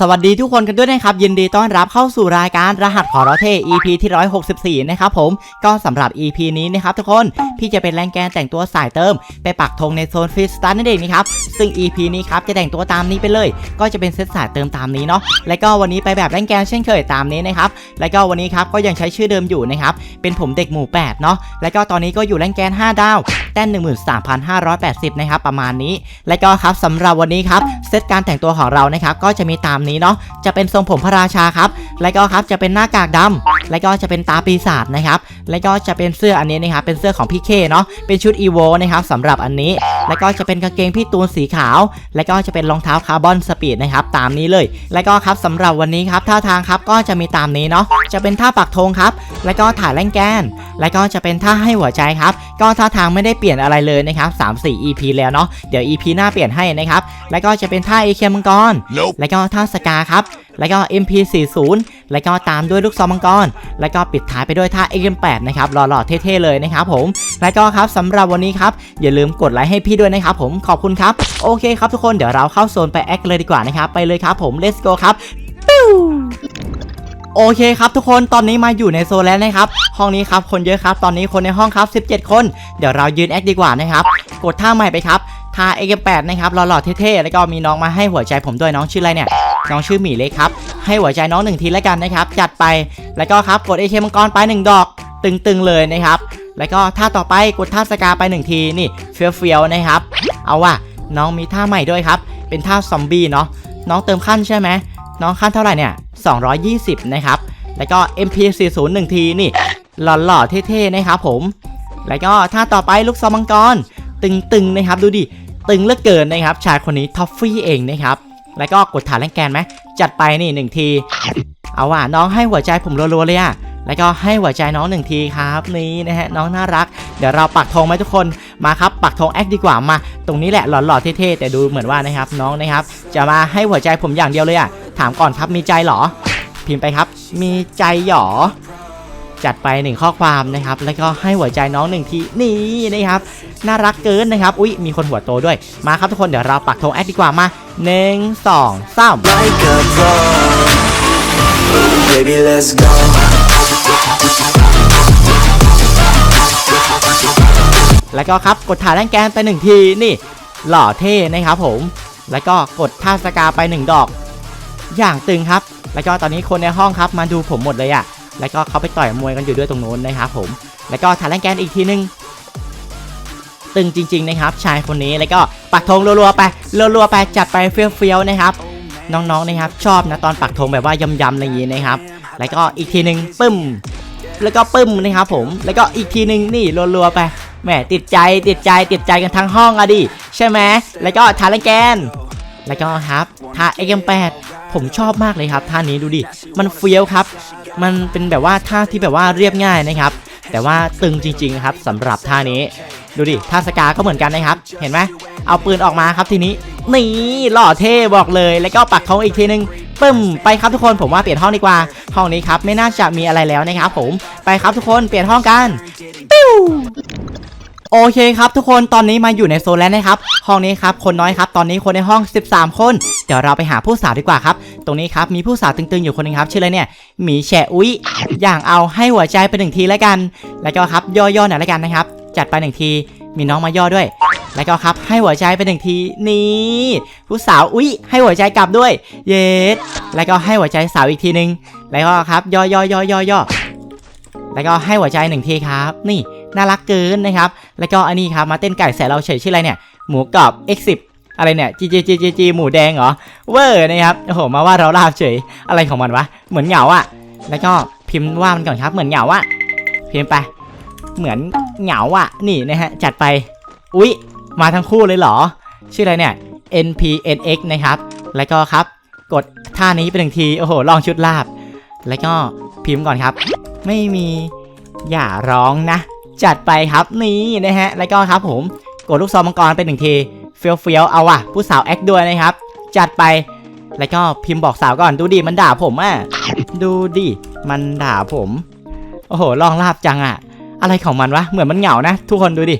สวัสดีทุกคนกันด้วยนะครับ ยินดีต้อนรับเข้าสู่รายการรหัสขอรเท EP ที่ 164 นะครับผมก็สำหรับ EP นี้นะครับทุกคนพี่จะเป็นแรงแกนแต่งตัวสายเติม ไปปักธงในโซนฟรีสไตล์นั่นเองนะครับ ซึ่ง EP นี้ครับจะแต่งตัวตามนี้ไปเลย ก็จะเป็นเซตสายเติมตามนี้เนาะและก็วันนี้ไปแบบแรงแกนเช่นเคยตามนี้นะครับและก็วันนี้ครับก็ยังใช้ชื่อเดิมอยู่นะครับเป็นผมเด็กหมู่8เนาะและก็ตอนนี้ก็อยู่แรงแกน 5 ดาว แต้ม13,580นะครับประมาณนี้ และก็ครับสำหรับวันนี้ครับเซตการแต่งตัวของเรานะครับก็จะมีตามนี้เนาะจะเป็นทรงผมพระราชาครับและก็ครับจะเป็นหน้ากากดำ และก็จะเป็นตาปีศาจนะครับ และก็จะเป็นเสื้ออันนี้นะครับ เป็นเสื้อของพี่เคเนาะ เป็นชุดอีโวนะครับสำหรับอันนี้ และก็จะเป็นกางเกงพี่ตูนสีขาว และก็จะเป็นรองเท้าคาร์บอนสปีดนะครับตามนี้เลย และก็ครับสำหรับวันนี้ครับท่าทางครับก็จะมีตามนี้เนาะ จะเป็นท่าปักธงครับ และก็ถ่ายแรงแกน และก็จะเป็นท่าให้หัวใจครับ ก็ท่าทางไม่ได้เปลี่ยนอะไรเลยนะครับ3 4 EP แล้วเนาะ เดี๋ยว EP หน้าเปลี่ยนให้นะครับ แล้วก็จะเป็นท่าเอเคมังกร Nope. แล้วก็ท่าสกาครับ แล้วก็ MP40 แล้วก็ตามด้วยลูกซองมังกร แล้วก็ปิดท้ายไปด้วยท่า XM8 นะครับหล่อๆเท่ๆเลยนะครับผม แล้วก็ครับสำหรับวันนี้ครับอย่าลืมกดไลค์ให้พี่ด้วยนะครับผมขอบคุณครับ โอเคครับทุกคนเดี๋ยวเราเข้าโซนไปแอคเลยดีกว่านะครับไปเลยครับผม let's go ครับปิ้วโอเคครับทุกคนตอนนี้มาอยู่ในโซนแล้วนะครับ ห้องนี้ครับคนเยอะครับ ตอนนี้คนในห้องครับ 17 คน เดี๋ยวเรายืนแอคดีกว่านะครับ กดท่าใหม่ไปครับท่า X8 นะครับหล่อๆเท่ๆแล้วก็มีน้องมาให้หัวใจผมด้วยน้องชื่ออะไรเนี่ย น้องชื่อหมีเล็กครับ ให้หัวใจน้องหนึ่งทีแล้วกันนะครับ จัดไปแล้วก็ครับกด AK มังกรไปหนึ่งดอก ตึงๆเลยนะครับ แล้วก็ท่าต่อไปกดท่าสกาไปหนึ่งทีนี่เฟี้ยวๆนะครับ เอาว่ะน้องมีท่าใหม่ด้วยครับ เป็นท่าซอมบี้เนาะน้องเติมขั้นใช่ไหมน้องขั้นเท่าไหร่เนี่ย 220 นะครับ แล้วก็ MP40 หนึ่งทีนี่ หล่อๆเท่ๆนะครับผม แล้วก็ท่าต่อไปลูกซอมังกร ตึงๆนะครับ ดูดิ ตึงเหลือเกินนะครับ ชายคนนี้ท็อฟฟี่เองนะครับ แล้วก็กดฐานแรงแกนไหมจัดไปนี่หนึ่งที เอาว่ะน้องให้หัวใจผมรัวๆเลยอะแล้วก็ให้หัวใจน้องหนึ่งทีครับนี่นะฮะน้องน่ารัก เดี๋ยวเราปักธงไหมทุกคนมาครับปักธงแอคดีกว่ามา ตรงนี้แหละหล่อๆเท่ๆแต่ดูเหมือนว่านะครับน้องนะครับ จะมาให้หัวใจผมอย่างเดียวเลยอะถามก่อนครับมีใจหรอ พิมพ์ไปครับ มีใจหยอจัดไปหนึ่งข้อความนะครับ แล้วก็ให้หัวใจน้องหนึ่งทีนี่นะครับ น่ารักเกินนะครับ อุ๊ย มีคนหัวโตด้วย มาครับทุกคน เดี๋ยวเราปักธงแอดดีกว่ามา หนึ่งสองสาม like a pro. Baby, let's go. แล้วก็ครับกดถ่ายแรงแกนไปหนึ่งทีนี่ หล่อเท่นะครับผม แล้วก็กดท่าสกาไปหนึ่งดอก อย่างตึงครับ แล้วก็ตอนนี้คนในห้องครับมาดูผมหมดเลยอะแล้วก็เขาไปต่อยมวยกันอยู่ด้วยตรงนู้นนะครับผม แล้วก็ถ่ายแรงแกนอีกทีนึง ตึงจริงๆนะครับชายคนนี้แล้วก็ปักธงรัวๆไปรัวๆไปจัดไปเฟี้ยวๆนะครับน้องๆนะครับชอบนะตอนปักธงแบบว่ายำๆอะไรอย่างนี้นะครับ แล้วก็อีกทีหนึ่งปึ้ม แล้วก็ปึ้มนะครับผมแล้วก็อีกทีหนึ่งนี่รัวๆไปแหมติดใจติดใจติดใจกันทั้งห้องอะดิใช่ไหมแล้วก็ทาแรงแกนแล้วก็ครับทา XM8 ผมชอบมากเลยครับท่านี้ดูดิ มันเฟี้ยวครับ มันเป็นแบบว่าท่าที่แบบว่าเรียบง่ายนะครับ แต่ว่าตึงจริงๆครับสำหรับท่านี้ ดูดิท่าสกาก็เหมือนกันนะครับ เห็นไหมเอาปืนออกมาครับทีนี้นี่หล่อเท่บอกเลย แล้วก็ปักธงอีกทีนึงปึ้มไปครับทุกคนผมว่าเปลี่ยนห้องดีกว่า ห้องนี้ครับไม่น่าจะมีอะไรแล้วนะครับผมไปครับทุกคนเปลี่ยนห้องกันปิ้ว โอเคครับทุกคนตอนนี้มาอยู่ในโซนแล้วนะครับ ห้องนี้ครับคนน้อยครับ ตอนนี้คนในห้อง 13 คน เดี๋ยวเราไปหาผู้สาวดีกว่าครับ ตรงนี้ครับมีผู้สาวตึงๆอยู่คนหนึงครับชื่ออะไรเนี่ยหมีแฉอุ้ยอย่างเอาให้หัวใจไปหนึ่งทีแล้วกัน แล้วก็ครับย่อๆหน่อยแล้วกันนะครับ จัดไปหนึ่งทีมีน้องมาย่อด้วย แล้วก็ครับให้หัวใจไปหนึ่งทีนี่ผู้สาวอุ้ยให้หัวใจกลับด้วย เย็ดแล้วก็ให้หัวใจสาวอีกทีนึง แล้วก็ครับย่อย่อย่อย่อย่อแล้วก็ให้หัวใจหนึ่งทีครับ นี่น่ารักเกินนะครับ แล้วก็อันนี้ครับมาเต้นไก่ใส่เราเฉยชื่ออะไรเนี่ยหมูกรอบ X10 อะไรเนี่ย G G G G G หมูแดงเหรอเวอร์นะครับโอ้โหมาว่าเราลาบเฉยอะไรของมันวะเหมือนเหงาอะแล้วก็พิมพ์ว่ามันก่อนครับ เหมือนเหงาอะพิมพ์ไป เหมือนเหงาอะนี่นะฮะจัดไปอุ๊ยมาทั้งคู่เลยเหรอ ชื่ออะไรเนี่ย NPNX นะครับ แล้วก็ครับ กดท่านี้ไปหนึ่งที โอ้โห ลองชุดลาบ แล้วก็พิมพ์ก่อนครับ ไม่มีอย่าร้องนะ จัดไปครับนี่นะฮะ แล้วก็ครับผมกดลูกซองมังกรไปหนึ่งทีเฟี้ยวเฟี้ยวเอาว่ะ ผู้สาวแอคด้วยนะครับ จัดไปแล้วก็พิมพ์บอกสาวก่อนดูดิมันด่าผมอะดูดิมันด่าผม โอ้โหลองลาบจังอะ อะไรของมันวะเหมือนมันเหงานะ ทุกคนดูดิ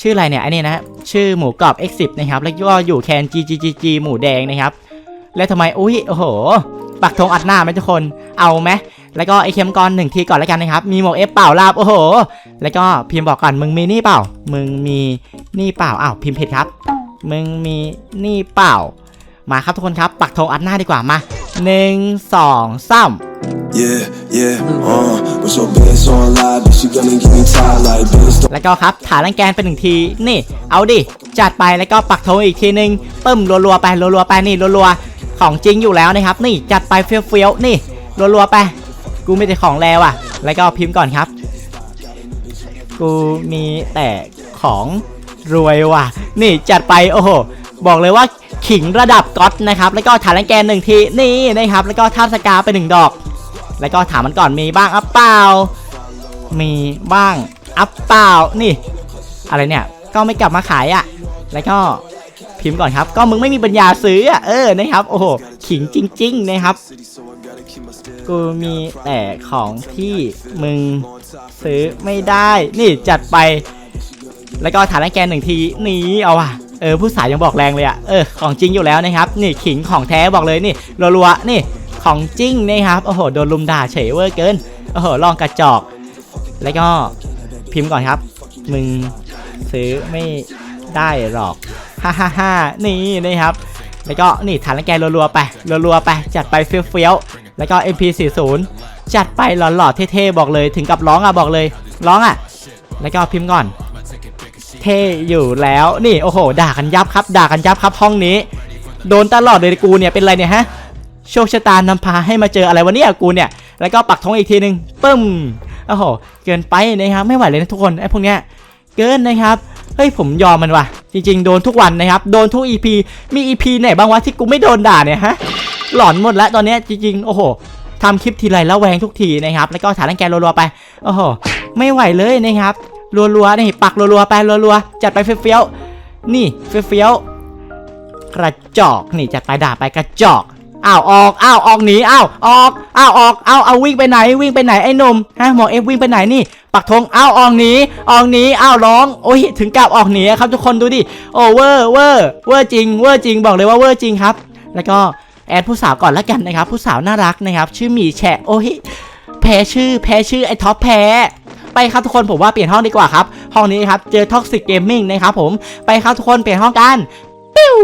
ชื่ออะไรเนี่ยไอ้นี่นะชื่อหมูกรอบ X10 นะครับแล้วก็อยู่แคน GGGG หมูแดงนะครับ แล้วทำไมอุ้ยโอ้โห ปักธงอัดหน้าไหมทุกคนเอาไหมแล้วก็ไอเค็มกรหนึ่งทีก่อนแล้วกันนะครับ มีหมวกเอฟเปล่าลาบโอ้โห แล้วก็พิมพ์บอกก่อนมึงมีหนี่เปล่า มึงมีหนี่เปล่าอ้าวพิมพ์ผิดครับ มึงมีหนี่เปล่า มาครับทุกคนครับ ปักธงอัดหน้าดีกว่ามาหนึ่งสองสาม Yeah, yeah, uh, with your best on live, bitch, you gonna get me tied like this. แล้วก็ครับฐานรังแกนเป็นหนึ่งที นี่ เอาดิ จัดไปแล้วก็ปักธงอีกทีนึงปึ้มรัวๆไปรัวๆไปนี่รัวๆ ของจริงอยู่แล้วนะครับ นี่จัดไปเฟี้ยวๆนี่รัวๆไป กูไม่ได้ของแล้วอะ แล้วก็พิมพ์ก่อนครับ กูมีแต่ของรวยว่ะ นี่จัดไปโอ้โหบอกเลยว่าขิงระดับก๊อตนะครับแล้วก็ฐานแรงแกนหนึ่งทีนี่นะครับ แล้วก็ท่าสกาไปหนึ่งดอก แล้วก็ถามมันก่อนมีบ้างอัปเปล่ามีบ้างอัปเปล่านี่ อะไรเนี่ยก็ไม่กลับมาขายอะ แล้วก็ พิมพ์ก่อนครับ ก็มึงไม่มีปัญญาซื้ออะเออนะครับ โอ้โหขิงจริง ๆ นะครับ กูมีแต่ของที่มึงซื้อไม่ได้ นี่จัดไป แล้วก็ฐานแรงแกนหนึ่งทีนี่เอาว่ะเออผู้สายยังบอกแรงเลยอะเออของจริงอยู่แล้วนะครับ นี่ขิงของแท้บอกเลยนี่รัวๆนี่ของจริงนะครับโอ้โหโดนลุมด่าเฉยเวอร์เกินโอ้โหลองกระจอก แล้วก็พิมพ์ก่อนครับ มึงซื้อไม่ ได้หรอกฮ่าฮ่าฮ่านี่นะครับ แล้วก็นี่ฐานแรงแกรัวๆไปรัวๆไป จัดไปเฟี้ยวๆแล้วก็ MP40 จัดไปหล่อๆเท่ๆบอกเลยถึงกับร้องอะบอกเลยร้องอะ แล้วก็พิมพ์ก่อน เท่อยู่แล้วนี่โอ้โห ด่ากันยับครับ ด่ากันยับครับห้องนี้ โดนตลอดเลยกูเนี่ยเป็นไรเนี่ยฮะโชคชะตานำพาให้มาเจออะไรวะเนี่ยกูเนี่ย แล้วก็ปักธงอีกทีหนึ่งปึ้มโอ้โห เกินไปนะครับ ไม่ไหวเลยนะทุกคนไอ้พวกเนี้ย เกินนะครับ เฮ้ยผมยอมมันว่ะ จริง ๆ โดนทุกวันนะครับ โดนทุก EP มี EP ไหนบ้างวะที่กูไม่โดนด่าเนี่ยฮะ หลอนหมดแล้วตอนนี้จริง ๆ โอ้โหทำคลิปทีไรแล้วแวงทุกทีนะครับ แล้วก็ฐานแรงแกรัวๆไป โอ้โห ไม่ไหวเลยนะครับ รัวๆ นี่ปักรัวๆ ไปรัวๆ จัดไปเฟี้ยวๆ นี่เฟี้ยวๆ กระจอก นี่จัดไปด่าไปกระจอก อ้าวออกอ้าวออกหนีอ้าวออกอ้าวออกอ้าวเอาวิ่งไปไหนวิ่งไปไหนไอ้หนุ่มฮะหมอเอฟวิ่งไปไหนนี่ ปักธงอ้าวออกหนีออกหนีอ้าวร้องโอ้ยถึงกับออกหนีอะครับทุกคนดูดิโอ้เวอร์เวอร์เวอร์จริงเวอร์จริงบอกเลยว่าเวอร์จริงครับ แล้วก็แอดผู้สาวก่อนแล้วกันนะครับ ผู้สาวน่ารักนะครับ ชื่อหมีแฉะโอ้ยแพ้ชื่อแพ้ชื่อไอ้ท็อปแพ้ไปครับทุกคนผมว่าเปลี่ยนห้องดีกว่าครับ ห้องนี้ครับเจอท็อกซิกเกมมิ่งนะครับผมไปครับทุกคนเปลี่ยนห้องกันปิ้ว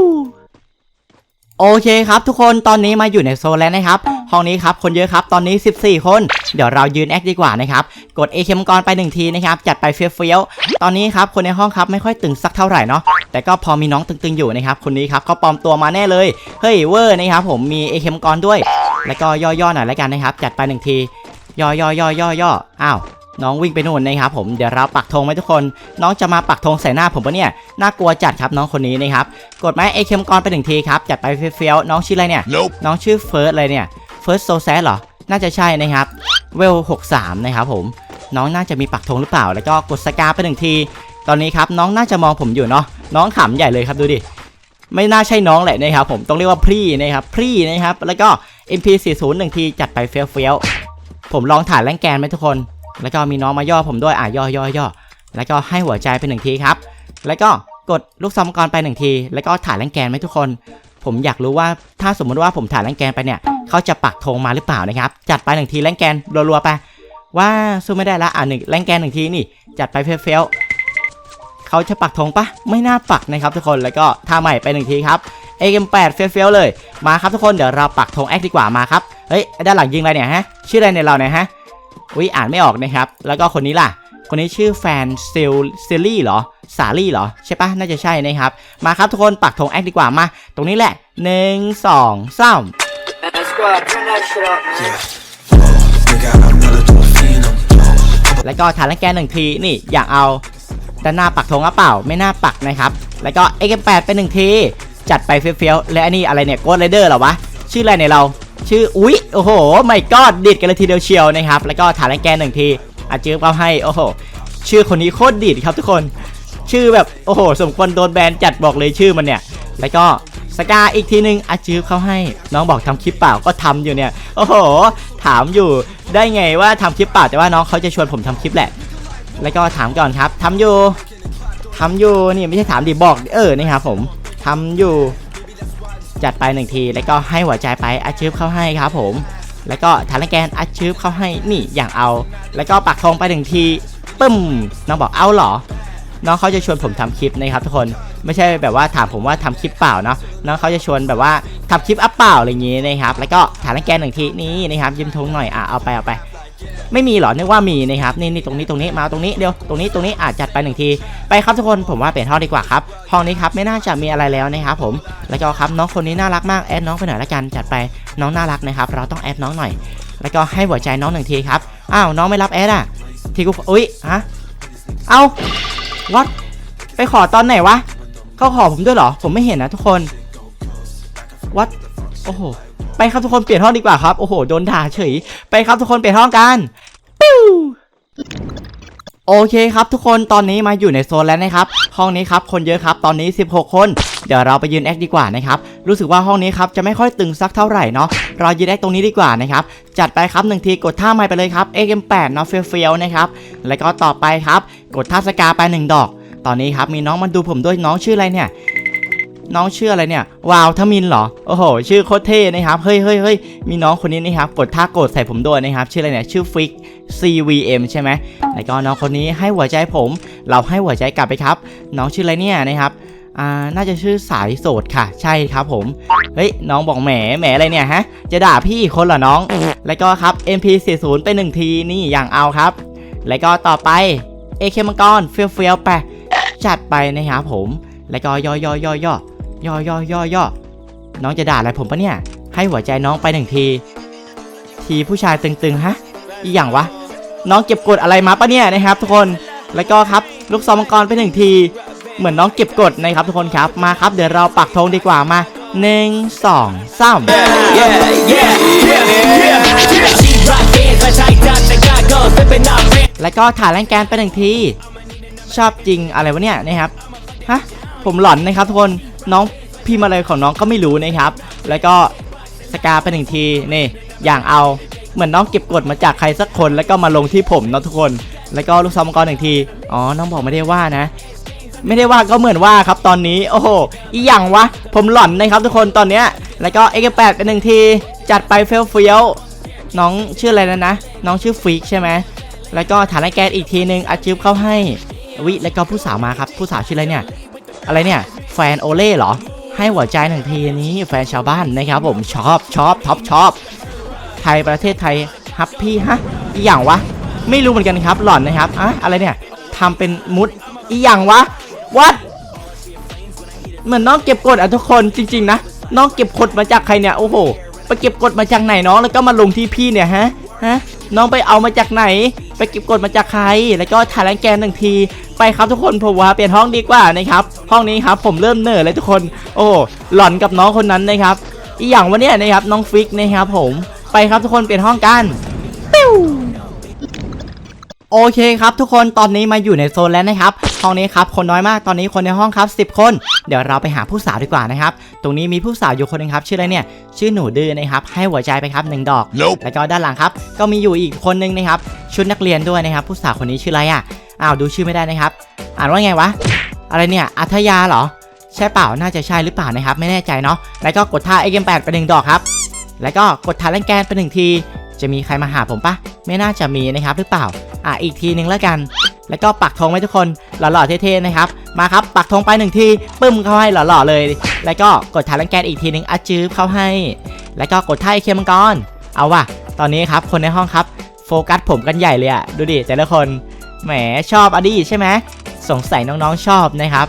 โอเคครับทุกคนตอนนี้มาอยู่ในโซนแล้วนะครับ ห้องนี้ครับคนเยอะครับตอนนี้ 14 คน เดี๋ยวเรายืนแอคดีกว่านะครับ กดเอเคมกรไปหนึ่งทีนะครับ จัดไปเฟี้ยวๆตอนนี้ครับคนในห้องครับไม่ค่อยตึงสักเท่าไหร่เนาะแต่ก็พอมีน้องตึงๆอยู่นะครับคนนี้ครับเขาปลอมตัวมาแน่เลยเฮ้ยเวอร์นะครับผมมีเอเคมกรด้วย แล้วก็ย่อๆหน่อยแล้วกันนะครับ จัดไปหนึ่งที ย่อย่อย่อย่อย่ออ้าว น้องวิ่งไปนู่นนะครับผมเดี๋ยวเราปักธงไว้ทุกคน น้องจะมาปักธงใส่หน้าผมปะเนี่ยน่ากลัวจัดครับน้องคนนี้นะครับกดไม้เอเคมกรไปหนึ่งทีครับจัดไปเฟี้ยวๆน้องชื่ออะไรเนี่ย Nope. น้องชื่อเฟิร์สเลยเนี่ยเฟิร์สโซแซเหรอน่าจะใช่นะครับเวล63 นะครับผมน้องน่าจะมีปักธงหรือเปล่า แล้วก็กดสกาไปหนึ่งที ตอนนี้ครับน้องน่าจะมองผมอยู่เนาะน้องขำใหญ่เลยครับดูดิไม่น่าใช่น้องแหละนะครับผมต้องเรียกว่าพรี่นะครับพรี่นะครับแล้วก็ MP40 หนึ่งทีจัดไปเฟี้ยวๆผมลองถ่ายแรงแกนไหมทุกคน แล้วก็มีน้องมาย่อผมด้วยอะย่อย่อย่อแล้วก็ให้หัวใจไปหนึ่งทีครับ แล้วก็กดลูกซองกรไปหนึ่งที แล้วก็ถ่ายแรงแกนไหมทุกคน ผมอยากรู้ว่าถ้าสมมติว่าผมถ่ายแรงแกนไปเนี่ยเขาจะปักธงมาหรือเปล่านะครับ จัดไปหนึ่งทีแรงแกนรัวๆไป ว่าสู้ไม่ได้ละอะหนึ่งแรงแกนหนึ่งทีนี่ จัดไปเฟี้ยวๆเขาจะปักธงปะไม่น่าปักนะครับทุกคนแล้วก็ท่าใหม่ไปหนึ่งทีครับ AM8 เฟี้ยวๆเลยมาครับทุกคนเดี๋ยวเราปักธงแอคดีกว่ามาครับเฮ้ยด้านหลังยิงอะไรเนี่ยฮะชื่ออะไรในเราเนี่ยฮะ วิอ่านไม่ออกนะครับ แล้วก็คนนี้ล่ะ คนนี้ชื่อแฟนซิลซิลลี่เหรอ สาลี่เหรอ ใช่ปะน่าจะใช่นะครับ มาครับทุกคนปักธงแอคดีกว่ามา ตรงนี้แหละหนึ่งสองสาม แล้วก็ฐานแรงแกนหนึ่งทีนี่อยากเอาด้านหน้าปักธงหรือเปล่าไม่น่าปักนะครับ แล้วก็ X8 เป็นหนึ่งทีจัดไปเฟี้ยวๆและอันนี้อะไรเนี่ยโกดไรเดอร์เหรอวะ ชื่ออะไรเนี่ยเรา ชื่ออุ๊ยโอ้โหไม่กอดดิดกันเลยทีเดียวเชียวนะครับ แล้วก็ฐานแรงแกนหนึ่งทีอาจื้อเป้าให้โอ้โหชื่อคนนี้โคตรดิดครับทุกคน ชื่อแบบโอ้โห สมควรโดนแบนจัดบอกเลยชื่อมันเนี่ย แล้วก็สกาอีกทีนึงอาจื้อเขาให้ น้องบอกทำคลิปเปล่าก็ทำอยู่เนี่ย โอ้โห ถามอยู่ได้ไงว่าทำคลิปเปล่าแต่ว่าน้องเขาจะชวนผมทำคลิปแหละ แล้วก็ถามก่อนครับทำอยู่ทำอยู่นี่ไม่ใช่ถามดิบอกเออนี่ครับผมทำอยู่ จัดไปหนึ่งที แล้วก็ให้หัวใจไปอัดชืบเข้าให้ครับผม แล้วก็ฐานแกนอัดชืบเข้าให้นี่อย่างเอา แล้วก็ปักธงไปหนึ่งทีปึ้มน้องบอกเอาเหรอ น้องเขาจะชวนผมทำคลิปนะครับทุกคนไม่ใช่แบบว่าถามผมว่าทำคลิปเปล่าเนาะน้องเขาจะชวนแบบว่าทำคลิปอัพเปล่าอะไรอย่างงี้นะครับ แล้วก็ฐานแกนหนึ่งทีนี้นะครับยืมธงหน่อยอะเอาไปเอาไป ไม่มีเหรอนึกว่ามีนะครับนี่นี่ตรงนี้ตรงนี้มาเอาตรงนี้เดี๋ยวตรงนี้ตรงนี้อาจจัดไปหนึ่งทีไปครับทุกคนผมว่าเปลี่ยนห้องดีกว่าครับห้องนี้ครับไม่น่าจะมีอะไรแล้วนะครับผมแล้วก็ครับน้องคนนี้น่ารักมากแอดน้องไปหน่อยละกันจัดไปน้องน่ารักนะครับเราต้องแอดน้องหน่อย แล้วก็ให้หัวใจน้องหนึ่งทีครับอ้าวน้องไม่รับแอดอะทีกูอุ้ยฮะเอาวัดไปขอตอนไหนวะเขาขอผมด้วยเหรอผมไม่เห็นนะทุกคนวัดโอ้โห ไปครับทุกคนเปลี่ยนห้องดีกว่าครับ โอ้โหโดนด่าเฉย ไปครับทุกคนเปลี่ยนห้องกันปิ้วโอเคครับทุกคนตอนนี้มาอยู่ในโซนแล้วนะครับ ห้องนี้ครับคนเยอะครับตอนนี้ 16 คน เดี๋ยวเราไปยืนแอคดีกว่านะครับ รู้สึกว่าห้องนี้ครับจะไม่ค่อยตึงสักเท่าไหร่เนาะเรายืนแอคตรงนี้ดีกว่านะครับ จัดไปครับหนึ่งทีกดท่าไม้ไปเลยครับ XM8 เนาะเฟียวเฟียวๆนะครับ แล้วก็ต่อไปครับ กดท่าสกาไปหนึ่งดอก ตอนนี้ครับมีน้องมาดูผมด้วยน้องชื่ออะไรเนี่ย น้องชื่ออะไรเนี่ยวาวทมินเหรอโอ้โห ชื่อโคตรเท่นะครับเฮ้ยเฮ้ยเฮ้ยมีน้องคนนี้นะครับกดท่ากดใส่ผมด้วยนะครับ ชื่ออะไรเนี่ยชื่อฟิก CVM ใช่ไหมแล้วก็น้องคนนี้ให้หัวใจผม เราให้หัวใจกลับไปครับ น้องชื่ออะไรเนี่ยนะครับอ่าน่าจะชื่อสายโสดค่ะ ใช่ครับผม เฮ้ย น้องบอกแหมแหมอะไรเนี่ยฮะ จะด่าพี่คนเหรอน้อง แล้วก็ครับ MP40 ไปหนึ่งทีนี่อย่างเอาครับ แล้วก็ต่อไป AK มังกรเฟียวเฟียวๆไปจัดไปนะครับผม แล้วก็ย่อย่อย่อย่อ ย่อย่อย่อย่อน้องจะด่าอะไรผมปะเนี่ย ให้หัวใจน้องไปหนึ่งที ทีผู้ชายตึงๆฮะ อีอย่างวะ น้องเก็บกดอะไรมาปะเนี่ยนะครับ ทุกคน แล้วก็ครับลูกซองมังกรไปหนึ่งที เหมือนน้องเก็บกดนะครับทุกคนครับ มาครับเดี๋ยวเราปักธงดีกว่ามาหนึ่งสองสามแล้วก็ถ่ายแรงแกนไปหนึ่งที ชอบจริงอะไรวะเนี่ยนะครับ ฮะ ผมหลอนนะครับทุกคน น้องพิมพ์อะไรของน้องก็ไม่รู้นะครับ แล้วก็สกาไปหนึ่งทีนี่อย่างเอาเหมือนน้องเก็บกดมาจากใครสักคนแล้วก็มาลงที่ผมนะทุกคน แล้วก็ลูกซองมังกรหนึ่งทีอ๋อน้องบอกไม่ได้ว่านะ ไม่ได้ว่าก็เหมือนว่าครับตอนนี้โอ้โหอีหยังวะผมหล่อนนะครับทุกคนตอนเนี้ยแล้วก็ X8 เป็นหนึ่งทีจัดไปเฟี้ยวเฟี้ยวน้องชื่ออะไรแล้วนะ น้องชื่อฟิกใช่ไหมแล้วก็ฐานแกนอีกทีนึงอาจิบเข้าให้วิแล้วก็ผู้สาวมาครับผู้สาวชื่ออะไรเนี่ย อะไรเนี่ย แฟนโอเล่เหรอ ให้หัวใจหนึ่งทีนี้แฟนชาวบ้านนะครับผมชอบชอบท็อปชอบไทยประเทศไทยฮับพี่ฮะอีหยังวะ ไม่รู้เหมือนกันครับหล่อนนะครับอะอะไรเนี่ยทำเป็นมุดอีหยังวะวัดเหมือนน้องเก็บกดอะทุกคนจริง ๆ นะน้องเก็บกดมาจากใครเนี่ยโอ้โหไปเก็บกดมาจากไหนน้องแล้วก็มาลงที่พี่เนี่ยฮะฮะ น้องไปเอามาจากไหน ไปเก็บกดมาจากใคร แล้วก็ถ่ายแรงแกนหนึ่งทีไปครับทุกคนผมว่าเปลี่ยนห้องดีกว่านะครับห้องนี้ครับผมเริ่มเหนื่อยเลยทุกคน โอ้หล่อนกับน้องคนนั้นนะครับอีอย่างวันนี้นะครับน้องฟิกนะครับผมไปครับทุกคนเปลี่ยนห้องกันปิ้ว โอเคครับทุกคนตอนนี้มาอยู่ในโซนแล้วนะครับห้องนี้ครับคนน้อยมากตอนนี้คนในห้องครับ 10 คน เดี๋ยวเราไปหาผู้สาวดีกว่านะครับตรงนี้มีผู้สาวอยู่คนหนึงครับชื่ออะไรเนี่ยชื่อหนูดื้อนะครับให้หัวใจไปครับหนึ่งดอก Nope. แล้วก็ด้านหลังครับก็มีอยู่อีกคนนึงนะครับชุดนักเรียนด้วยนะครับผู้สาวคนนี้ชื่ออะไรอะอ้าวดูชื่อไม่ได้นะครับ อ่านว่าไงวะอะไรเนี่ยอัธยาเหรอใช่เปล่าน่าจะใช่หรือเปล่านะครับไม่แน่ใจเนาะแล้วก็กดท่า XM8 ไปหนึ่งดอกครับแล้วก็กดท่าแรงแกนไปหนึ่งที จะมีใครมาหาผมปะไม่น่าจะมีนะครับหรือเปล่า อะอีกทีหนึ่งแล้วกัน แล้วก็ปักธงไว้ทุกคนหล่อๆเท่ๆนะครับ มาครับปักธงไปหนึ่งทีปึ้มเข้าให้หล่อๆเลย แล้วก็กดท่าแรงแกนอีกทีหนึ่งอาจืบเข้าให้ แล้วก็กดท่าไอเคมังกรเอาว่ะ ตอนนี้ครับคนในห้องครับโฟกัสผมกันใหญ่เลยอะดูดิแต่ละคนแหมชอบอดีใช่ไหมสงสัยน้องๆชอบนะครับ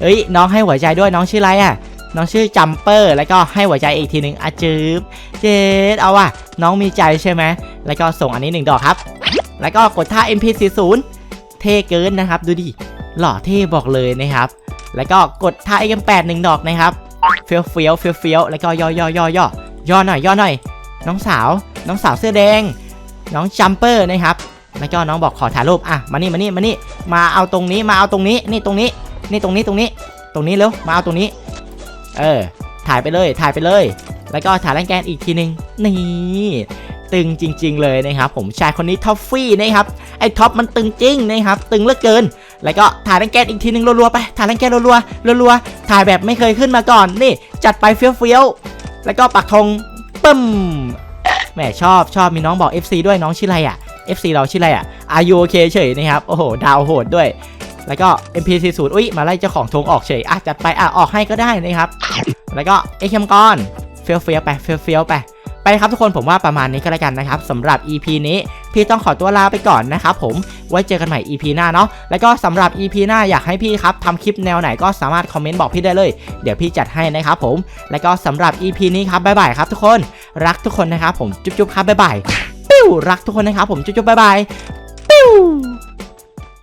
เอ้ยน้องให้หัวใจด้วยน้องชื่ออะไรอะ่ะ น้องชื่อจัมเปอร์ แล้วก็ให้หัวใจอีกทีหนึ่งอาจืบเจดเอาว่ะ น้องมีใจใช่ไหมแล้วก็ส่งอันนี้หนึ่งดอกครับ แล้วก็กดท่า MP40 เท่เกินนะครับ ดูดิ หล่อเท่บอกเลยนะครับ แล้วก็กดท่า M8 หนึ่งดอกนะครับ เฟี้ยวเฟี้ยวเฟี้ยวเฟี้ยวแล้วก็ย่อย่อย่อย่อย่อหน่อยย่อหน่อย น้องสาว น้องสาวเสื้อแดง น้องจัมเปอร์นะครับ แล้วก็น้องบอกขอถ่ายรูป อะ มานี่มานี่มานี่ มาเอาตรงนี้ มาเอาตรงนี้ นี่ตรงนี้ นี่ตรงนี้ตรงนี้ ตรงนี้เร็ว มาเอาตรงนี้ เออ ถ่ายไปเลย ถ่ายไปเลย แล้วก็ถ่ายแรงแกนอีกทีหนึ่งนี่ ตึงจริง ๆ เลยนะครับผมชายคนนี้ท็อฟฟี่นะครับไอ้ท็อปมันตึงจริงนะครับตึงเหลือเกิน แล้วก็ถ่ายแรงแกนอีกทีนึงรัวๆไปถ่ายแรงแกนรัวๆรัวๆถ่ายแบบไม่เคยขึ้นมาก่อนนี่จัดไปเฟี้ยวๆแล้วก็ปักธงปึ้มแหมชอบชอบมีน้องบอก FC ด้วยน้องชื่ออะไรอะ FC เราชื่ออะไรอะอายุโอเคเฉยนะครับโอ้โหดาวโหดด้วย แล้วก็ MP40 อุ้ยมาไล่เจ้าของธงออกเฉยอะจัดไปอะออกให้ก็ได้นะครับ แล้วก็เอเคมกอนเฟี้ยวเฟี้ยวๆไปเฟี้ยวเฟี้ยวๆไป ไปครับทุกคนผมว่าประมาณนี้ก็แล้วกันนะครับสำหรับ EP นี้พี่ต้องขอตัวลาไปก่อนนะครับผมไว้เจอกันใหม่ EP หน้าเนาะแล้วก็สำหรับ EP หน้าอยากให้พี่ครับทำคลิปแนวไหนก็สามารถคอมเมนต์บอกพี่ได้เลย เดี๋ยวพี่จัดให้นะครับผม แล้วก็สำหรับ EP นี้ครับบ๊ายบายครับทุกคนรักทุกคนนะครับผมจุ๊บๆครับบ๊ายบายปิ้วรักทุกคนนะครับผมจุ๊บๆบ๊ายบายปิ้ว